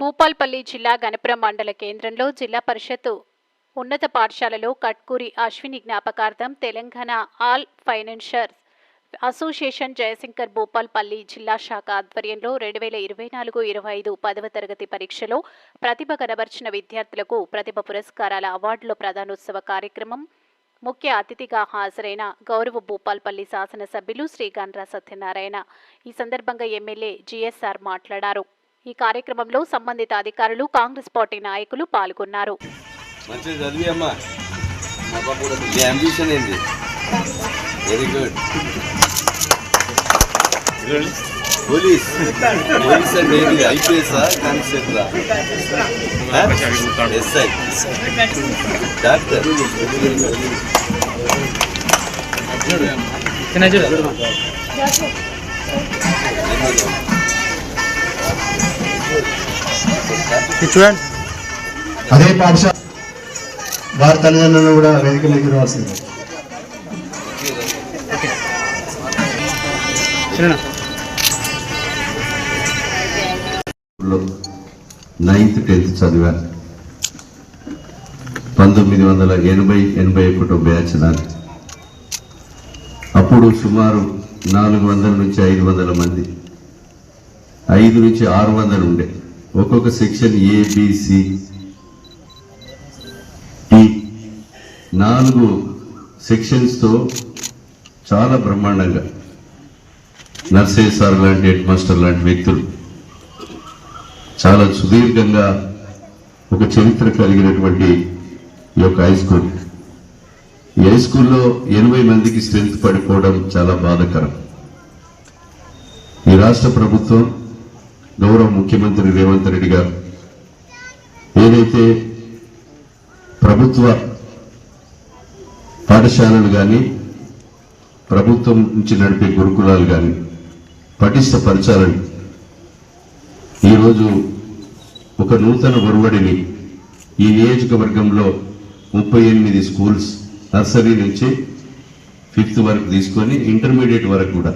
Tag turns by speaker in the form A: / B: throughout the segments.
A: భూపాల్పల్లి జిల్లా గణపురం మండల కేంద్రంలో జిల్లా పరిషత్ ఉన్నత పాఠశాలలో కట్కూరి అశ్విని జ్ఞాపకార్థం Telangana all financiers association Jayashankar Bhupalpally జిల్లా శాఖ ఆధ్వర్యంలో రెండు వేల ఇరవై నాలుగు ఇరవై ఐదు పదవ తరగతి పరీక్షలో ప్రతిభ కనబర్చిన విద్యార్థులకు ప్రతిభ పురస్కారాల అవార్డుల ప్రధానోత్సవ కార్యక్రమం ముఖ్య అతిథిగా హాజరైన గౌరవ భూపాల్పల్లి శాసనసభ్యులు శ్రీ గండ్రా సత్యనారాయణ. ఈ సందర్భంగా ఎమ్మెల్యే జిఎస్ఆర్ మాట్లాడారు. ఈ కార్యక్రమంలో సంబంధిత అధికారులు కాంగ్రెస్ పార్టీ నాయకులు పాల్గొన్నారు.
B: మంచిగా చదివి అమ్మా. నీ అంబిషన్ ఏంది? వెరీ గుడ్ పోలీస్ పోలీస్ అంటే ఏంటి ఐపీఎస్ కానిస్టేబుల్ ఎస్ఐ డాక్టర్
C: చిన్న చూడు. ఇది చూడండి.
D: అదే పాఠశాల వారి తల్లిదండ్రులను కూడా వేదికలోకి రావాల్సింది.
C: చిన్న
B: లో నైన్త్ టెన్త్ చదివాను. పంతొమ్మిది వందల ఎనభై ఎనభై ఒకటో బ్యాచ్ నాది. అప్పుడు సుమారు నాలుగు వందల నుంచి ఐదు వందల మంది. ఐదు నుంచి ఆరు వందలు ఉండే. ఒక్కొక్క సెక్షన్ ఏబిసి టి నాలుగు సెక్షన్స్తో చాలా బ్రహ్మాండంగా. నర్సే సార్ లాంటి హెడ్ మాస్టర్ లాంటి వ్యక్తులు. చాలా సుదీర్ఘంగా ఒక చరిత్ర కలిగినటువంటి ఈ యొక్క హై స్కూల్ ఈ హై స్కూల్లో ఎనభై మందికి స్ట్రెంత్ పడిపోవడం చాలా బాధకరం. ఈ రాష్ట్ర ప్రభుత్వం గౌరవ ముఖ్యమంత్రి రేవంత్ రెడ్డి గారు. ఏదైతే ప్రభుత్వ పాఠశాలలు కానీ ప్రభుత్వం నుంచి నడిపే గురుకులాలు కానీ పటిష్టపరచాలని ఈరోజు ఒక నూతన ఒరవడిని ఈ నియోజకవర్గంలో ముప్పై ఎనిమిది స్కూల్స్ నర్సరీ నుంచి ఫిఫ్త్ వరకు తీసుకొని ఇంటర్మీడియట్ వరకు కూడా.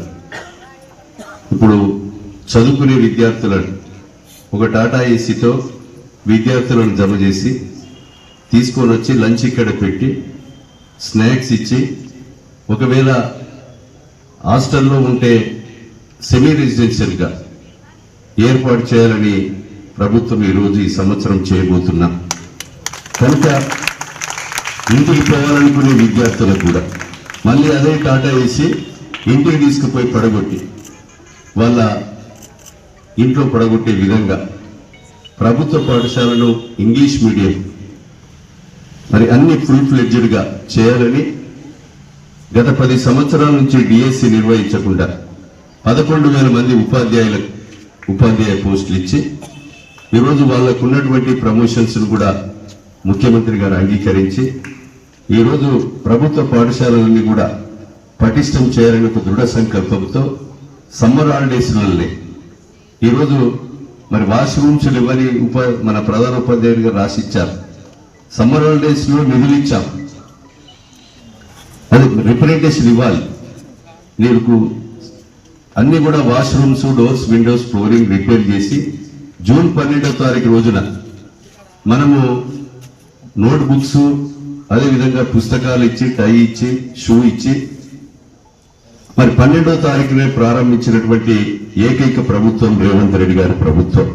B: ఇప్పుడు చదువుకునే విద్యార్థులను ఒక టాటా ఏసీతో విద్యార్థులను జమ చేసి తీసుకొని వచ్చి లంచ్ ఇక్కడ పెట్టి స్నాక్స్ ఇచ్చి ఒకవేళ హాస్టల్లో ఉంటే సెమీ రెసిడెన్షియల్గా ఏర్పాటు చేయాలని ప్రభుత్వం ఈరోజు ఈ సంవత్సరం చేయబోతున్నాం కనుక ఇంటికి పోవాలనుకునే విద్యార్థులకు కూడా మళ్ళీ అదే టాటా వేసి ఇంటికి తీసుకుపోయి పడగొట్టి వాళ్ళ ఇంట్లో పడగొట్టే విధంగా ప్రభుత్వ పాఠశాలలో ఇంగ్లీష్ మీడియం మరి అన్ని ఫుల్ ఫ్లెడ్జ్డ్గా చేయాలని గత పది సంవత్సరాల నుంచి డిఎస్సి నిర్వహించకుండా పదకొండు వేల మంది ఉపాధ్యాయులకు ఉపాధ్యాయ పోస్టులు ఇచ్చి ఈరోజు వాళ్ళకు ఉన్నటువంటి ప్రమోషన్స్ను కూడా ముఖ్యమంత్రి గారు అంగీకరించి ఈరోజు ప్రభుత్వ పాఠశాలలన్నీ కూడా పటిష్టం చేయాలని ఒక దృఢ సంకల్పంతో సమ్మర్ హాలిడేస్లనే ఈరోజు మరి వాష్రూమ్స్ ఇవ్వని ఉప మన ప్రధాన ఉపాధ్యాయుడు గారు రాసిచ్చారు. సమ్మర్ హాలిడేస్లో నిధులు ఇచ్చాం అది రిప్రజెంటేషన్ ఇవ్వాలి నీకు అన్ని కూడా washrooms doors windows flooring repair చేసి జూన్ పన్నెండో తారీఖు రోజున మనము నోట్ బుక్స్ అదేవిధంగా పుస్తకాలు ఇచ్చి టై ఇచ్చి షూ ఇచ్చి మరి పన్నెండో తారీఖునే ప్రారంభించినటువంటి ఏకైక ప్రభుత్వం రేవంత్ రెడ్డి గారి ప్రభుత్వం.